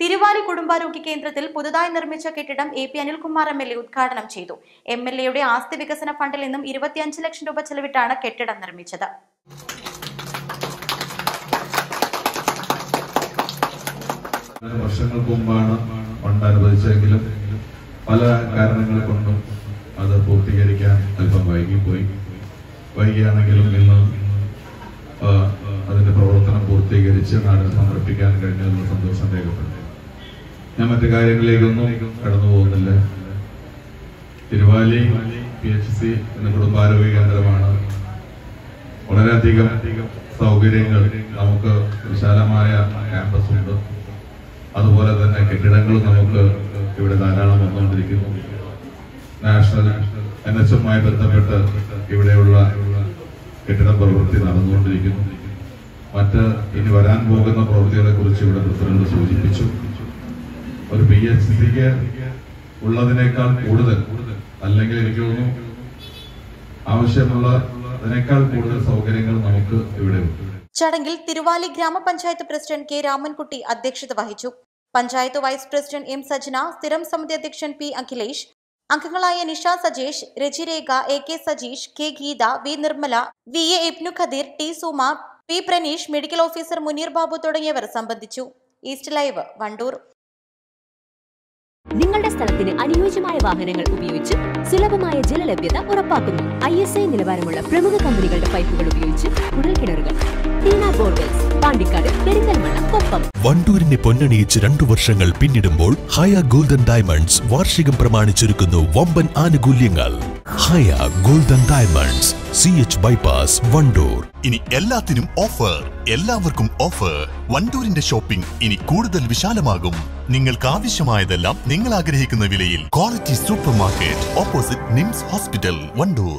തിരുവാലി കുടുംബാരോഗ്യ കേന്ദ്രത്തിൽ പുതുതായി നിർമ്മിച്ച കെട്ടിടം A P Anilkumar M L A ഉദ്ഘാടനം ചെയ്തു. എം എൽ എയുടെ ആസ്തി വികസന ഫണ്ടിൽ നിന്നും ഇരുപത്തിയഞ്ച് ലക്ഷം രൂപ ചെലവിട്ടാണ് കെട്ടിടം നിർമ്മിച്ചത്. വർഷങ്ങൾക്ക് മുമ്പാണ് ഫണ്ട് അനുവദിച്ചെങ്കിലും പല കാരണങ്ങൾ കൊണ്ടും അത് പൂർത്തീകരിക്കാൻ അല്പം വൈകിപ്പോയി. വൈകിയാണെങ്കിലും ഇന്ന് അതിന്റെ പ്രവർത്തനം പൂർത്തീകരിച്ച് നാടിന് സമർപ്പിക്കാൻ കഴിഞ്ഞതിൽ സന്തോഷം. ഞാൻ മറ്റു കാര്യങ്ങളിലേക്കൊന്നും കടന്നു പോകുന്നില്ല. തിരുവാലി പി എച്ച് സി എന്ന കുടുംബാരോഗ്യ കേന്ദ്രമാണ്. വളരെയധികം സൗകര്യങ്ങൾ നമുക്ക് വിശാലമായ ക്യാമ്പസ് ഉണ്ട് അതുപോലെ തന്നെ കെട്ടിടങ്ങളും നമുക്ക് ഇവിടെ ധാരാളം വന്നുകൊണ്ടിരിക്കുന്നു. നാഷണൽ എൻ എച്ച് എമ്മുമായി ബന്ധപ്പെട്ട് ഇവിടെയുള്ള കെട്ടിട പ്രവൃത്തി നടന്നുകൊണ്ടിരിക്കുന്നു. മറ്റ് ഇനി വരാൻ പോകുന്ന പ്രവൃത്തികളെ കുറിച്ച് ഇവിടെ പ്രസിഡന്റ് സൂചിപ്പിച്ചു. ഒരു പി എച്ച് സിക്ക് ഉള്ളതിനേക്കാൾ കൂടുതൽ അല്ലെങ്കിൽ എനിക്ക് തോന്നുന്നു ആവശ്യമുള്ളതിനേക്കാൾ കൂടുതൽ സൗകര്യങ്ങൾ നമുക്ക് ഇവിടെ ചടങ്ങിൽ തിരുവാലി ഗ്രാമപഞ്ചായത്ത് പ്രസിഡന്റ് കെ രാമൻകുട്ടി അധ്യക്ഷത വഹിച്ചു. Panchayat vice president M Sajna സ്ഥിരം സമിതി അധ്യക്ഷൻ പി അഖിലേഷ് അംഗങ്ങളായ Nisha Sajesh Rajirekha A K Sajeesh K Geetha V Nirmala V A Ibnu Khadeer T Suma P Praneesh medical officer Muneer Babu തുടങ്ങിയവർ സംബന്ധിച്ചു. East Live Wandoor. നിങ്ങളുടെ സ്ഥലത്തിന് അനുയോജ്യമായ വാഹനങ്ങൾ ഉപയോഗിച്ച് സുലഭമായ ജലലഭ്യത ഉറപ്പാക്കുന്നു. ഐ എസ് ഐ നിലവാരമുള്ള പ്രമുഖ കമ്പനികളുടെ പൈപ്പുകൾ ഉപയോഗിച്ച് പാണ്ടിക്കാട് പെരിന്തൽമണ്ണ കൊപ്പം. വണ്ടൂരിനെ പൊന്നണിയിച്ച് രണ്ടു വർഷങ്ങൾ പിന്നിടുമ്പോൾ ഹയ ഗോൾഡൻ ഡയമണ്ട്സ് വാർഷികം പ്രമാണിച്ചൊരുക്കുന്നു വമ്പൻ ആനുകൂല്യങ്ങൾ. Haya golden diamonds C H bypass Wandoor. ഇനി എല്ലാത്തിനും ഓഫർ എല്ലാവർക്കും ഓഫർ വണ്ടൂരിന്റെ ഷോപ്പിംഗ് ഇനി കൂടുതൽ വിശാലമാകും. നിങ്ങൾക്ക് ആവശ്യമായതെല്ലാം നിങ്ങൾ ആഗ്രഹിക്കുന്ന വിലയിൽ. Quality super market opposite Nims hospital Wandoor.